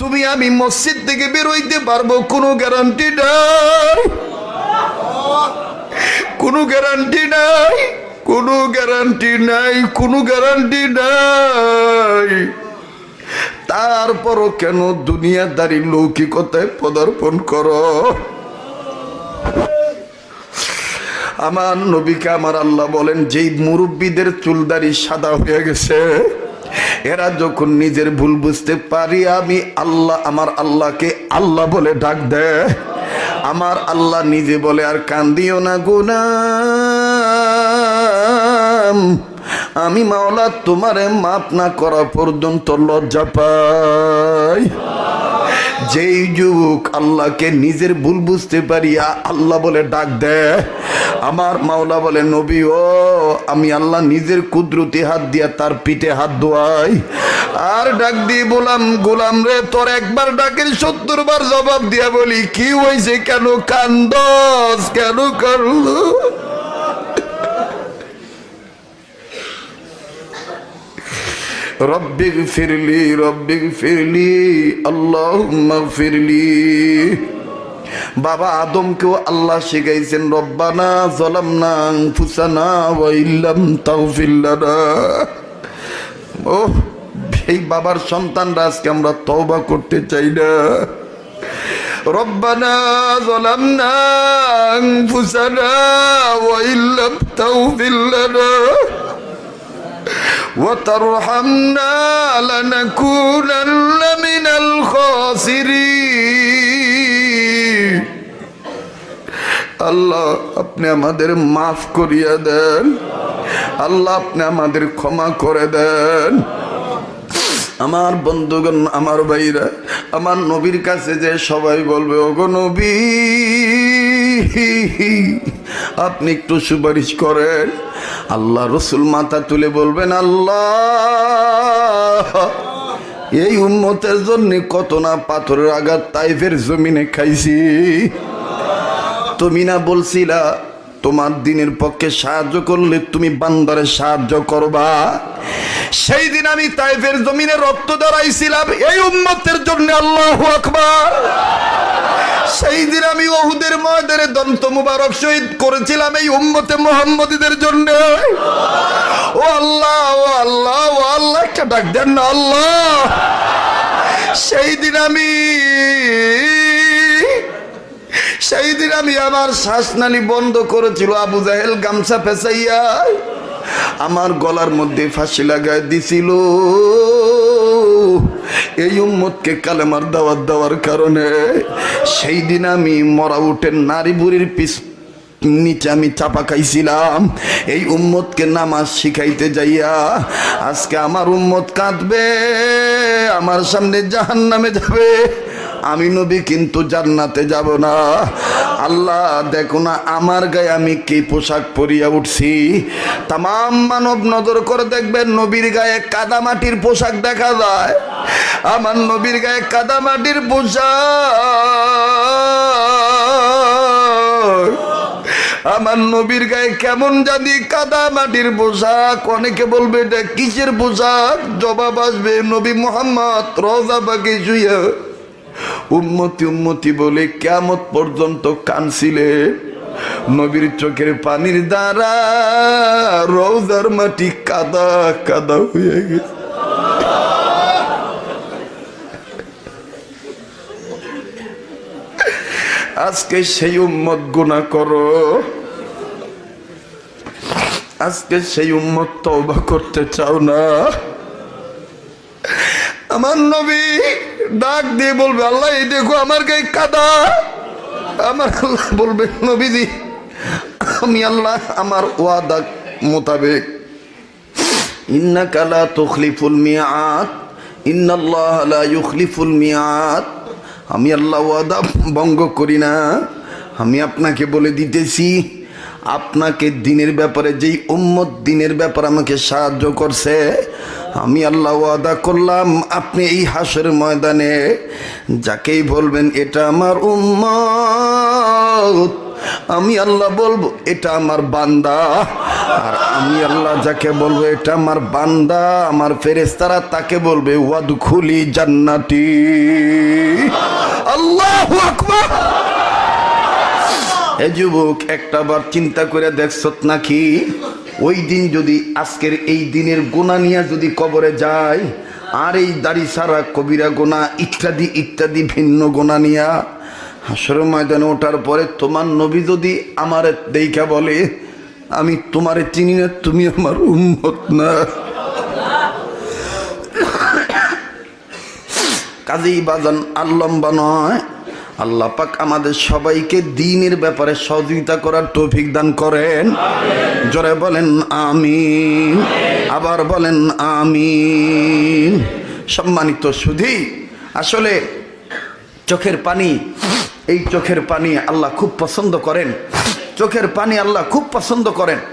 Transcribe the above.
তুমি আমি মসজিদ থেকে বেরোইতে পারব, কোনো গ্যারান্টি নাই। কোনো গ্যারান্টি নাই, কোনো গ্যারান্টি নাই, কোনো গ্যারান্টি নাই। তারপরও কেন দুনিয়াদারি লৌকিকতায় পদার্পণ করো? আমার নবীকে আমার আল্লাহ বলেন, যেই মুরব্বীদের চুলদারি সাদা হয়ে গেছে এরা যখন নিজের ভুল বুঝতে পারি, আমি আল্লাহ, আমার আল্লাহকে আল্লাহ বলে ডাক দে। আমার আল্লাহ নিজে বলে, আর কান্দিও না গুনাম আমি মাওলা, তোমারে মাপ না করা পর্যন্ত লজ্জা পাই। যেই যুবক আল্লাহকে নিজের ভুল বুঝতে পারিয়া আল্লাহ বলে ডাক দেয় আমার মাওলা বলে, নবী, ও, আমি আল্লাহ নিজের কুদরতি হাত দিয়া তার পিঠে হাত ধোয়াই। আর ডাক দিয়ে বললাম, গোলাম রে, তোর একবার ডাকের সত্তর বার জবাব দিয়া বলি, কি হয়েছে? কেন কান্দস? কেন কান্দ রব্বিক ফিরলি রব্বিক ফিরলি আল্লাহ ফিরলি বাবা আদমকেও আল্লাহ শিখাইছেন, রব্বানা জলামনা ফুসানা ওয়াইল্লাম তাওফিল্লানা ও এই বাবার সন্তান রাজকে আমরা তওবা করতে চাই না। রব্বানা জলামনা ফুসানা ওয়াইল্লাম তাওফিল্লানা وترحمنا لنكونن من الخاسرين আল্লাহ আপনি আমাদের মাফ করিয়া দেন আল্লাহ আপনি আমাদের ক্ষমা করে দেন আমার বন্ধুগণ আমার ভাইরা আমার নবীর কাছে যে সবাই বলবে ওগো নবী আপনি একটু সুপারিশ করেন। আল্লাহ রসুল মাথা তুলে বলবেন, আল্লাহ, এই উন্মতের জন্য কত না পাথরের আঘাত তাইফের জমিনে খাইছি। তুমি না বলছিলা, তোমার দিনের পক্ষে সাহায্য করলে তুমি বান্দারে সাহায্য করবা। সেই দিন আমি তাইফের জমিনে রক্ত দাঁড়াইছিলাম, এই উন্মতের জন্য আল্লাহ আকবার। সেই দিন আমি ওহুদের ময়দানে দন্ত মুবারক শহীদ করেছিলাম এই উম্মতে মোহাম্মদীদের জন্য। ও আল্লাহ ও আল্লাহ ও আল্লাহ, একটা ডাক দেন না, আল্লাহ। সেই দিন আমি, সেই দিন আমি আমার শ্বাসনালী বন্ধ করেছিল আবু জাহেল গামছা ফেসাইয়া আমার গলার মধ্যে ফাঁসি লাগায় দিছিল। এই উম্মতকে কালেমার দাওয়াত দেওয়ার কারণে সেই দিন আমি মরা উঠে নারী বুড়ির পিস নিচে আমি চাপা খাইছিলাম। এই উম্মতকে নামাজ শিখাইতে যাইয়া আজকে আমার উম্মত কাঁদবে, আমার সামনে জাহান নামে যাবে। আমি নবী, কিন্তু জান্নাতে যাব না। আল্লাহ, দেখো না, আমার গায়ে আমি কি পোশাক পরিয়া উঠছি। তাম মানব নজর করে দেখবেন নবীর গায়ে কাদামাটির পোশাক দেখা যায়। আমার নবীর গায়ে কাদামাটির পোশাক। আমার নবীর গায়ে কেমন জানি কাদা মাটির পোশাক। অনেকে বলবে, এটা কিসের পোশাক? জবাব আসবে, নবী মোহাম্মদ, রোজা বাকি শুয়ে উম্মতি উম্মতি বলে কেমত পর্যন্ত কানছিলে। নবীর চোখের পানির দ্বারা রোজার মাটি কাদা কাদা হয়ে গেছে। আজকে সেই উম্মত গুণা করো। আজকে সেই উম্মত তওবা করতে চাও না। আমার নবী ডাক দিয়ে বলবে, আল্লাহ, এই দেখো আমার গায়ে কাদা। আমার আল্লাহ বলবে, নবীজি, আমি আল্লাহ আমার ওয়াদা মোতাবেক, ইন্নাকা লা তুখলিফুল মিয়াত, ইন্নাল্লাহ লা ইউখলিফুল মিয়াত, আমি আল্লাহ ওয়াদা ভঙ্গ করি না। আমি আপনাকে বলে দিতেছি আপনাকে দিনের ব্যাপারে, যেই উম্মত দিনের ব্যাপারে আমাকে সাহায্য করছে, আমি আল্লাহ ওয়াদা করলাম, আপনি এই হাসের ময়দানে যাকেই বলবেন, এটা আমার উম্মত। আমি আল্লাহ বলব, এটা আমার বান্দা। আর আমি আল্লাহ যাকে বলব, এটা আমার বান্দা। আমার ফেরেস্তারা তাকে বলবে, ওয়াদখুলি জান্নাতি। আল্লাহ আকবার! এ যুবক একটা বার চিন্তা করে দেখছত নাকি? ওই দিন যদি আজকের এই দিনের গোনা নিয়ে যদি কবরে যায়, আর এই দাড়ি সারা কবিরা গোনা ইত্যাদি ইত্যাদি ভিন্ন গোনা নিয়া হাসর ময়দানে ওঠার পরে তোমার নবী যদি আমার দেখা বলে, আমি তোমারে চিনি না, তুমি আমার উম্মত না। কাজেই বাজান আল্লম্বা নয়। আল্লাহ পাক আমাদের সবাইকে দিনের ব্যাপারে সহযোগিতা করার তৌফিক দান করেন। জোরে বলেন আমিন, আবার বলেন আমিন। সম্মানিত সুধী, আসলে চোখের পানি, এই চোখের পানি আল্লাহ খুব পছন্দ করেন। চোখের পানি আল্লাহ খুব পছন্দ করেন।